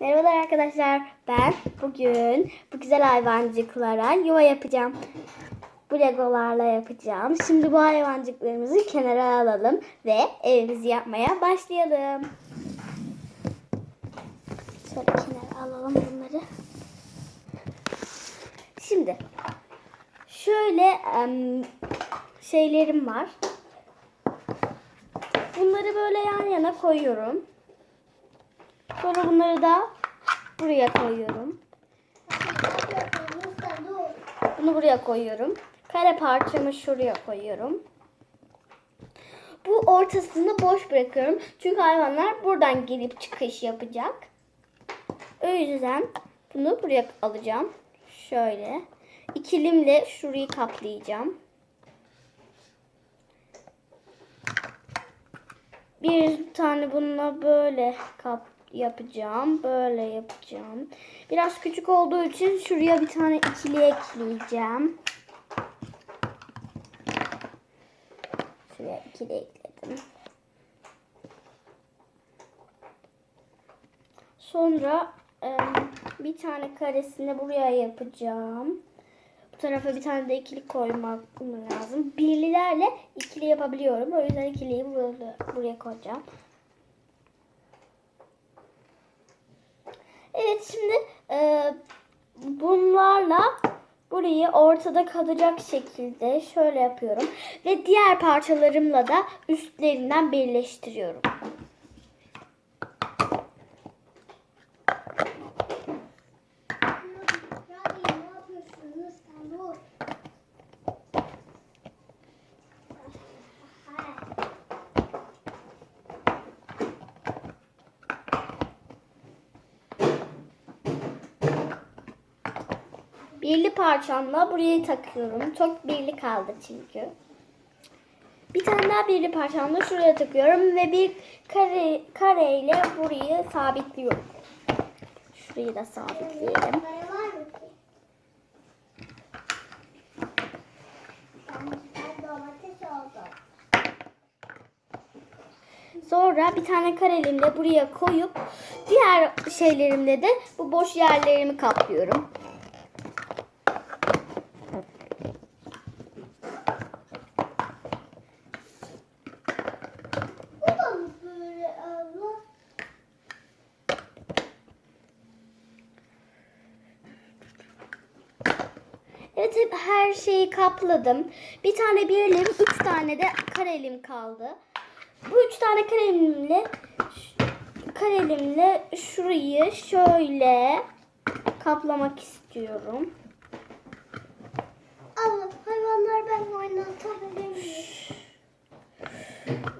Merhabalar arkadaşlar. Ben bugün bu güzel hayvancıklara yuva yapacağım. Bu legolarla yapacağım. Şimdi bu hayvancıklarımızı kenara alalım ve evimizi yapmaya başlayalım. Şöyle kenara alalım bunları. Şimdi şöyle şeylerim var. Bunları böyle yan yana koyuyorum. Sonra bunları da buraya koyuyorum. Bunu buraya koyuyorum. Kare parçamı şuraya koyuyorum. Bu ortasını boş bırakıyorum. Çünkü hayvanlar buradan gelip çıkış yapacak. O yüzden bunu buraya alacağım. Şöyle. İkilimle şurayı kaplayacağım. Bir tane bununla böyle kap yapacağım. Böyle yapacağım. Biraz küçük olduğu için şuraya bir tane ikili ekleyeceğim. Şuraya ikili ekledim. Sonra bir tane karesini buraya yapacağım. Bu tarafa bir tane de ikili koymak lazım. Birlilerle ikili yapabiliyorum. O yüzden ikiliyi buraya koyacağım. Evet şimdi e, bunlarla burayı ortada kalacak şekilde şöyle yapıyorum. Ve diğer parçalarımla da üstlerinden birleştiriyorum. Birli parçamla burayı takıyorum. Çok birli kaldı çünkü. Bir tane daha birli parçamla şuraya takıyorum ve bir kare kareyle burayı sabitliyorum. Şurayı da sabitleyelim. Sonra bir tane karelimle buraya koyup diğer şeylerimle de bu boş yerlerimi kaplıyorum. Bu da mı böyle abla? Evet hep her şeyi kapladım. Bir tane birlim, üç tane de karelim kaldı. Bu üç tane karelimle karelimle şurayı şöyle kaplamak istiyorum. Abla hayvanlar ben oynatabilir miyim?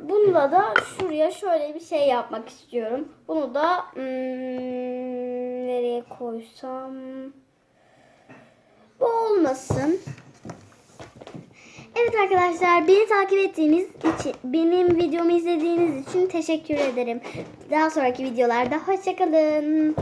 Bununla da şuraya şöyle bir şey yapmak istiyorum. Bunu da hmm, nereye koysam? Olmasın. Evet arkadaşlar beni takip ettiğiniz için, benim videomu izlediğiniz için teşekkür ederim. Daha sonraki videolarda hoşçakalın.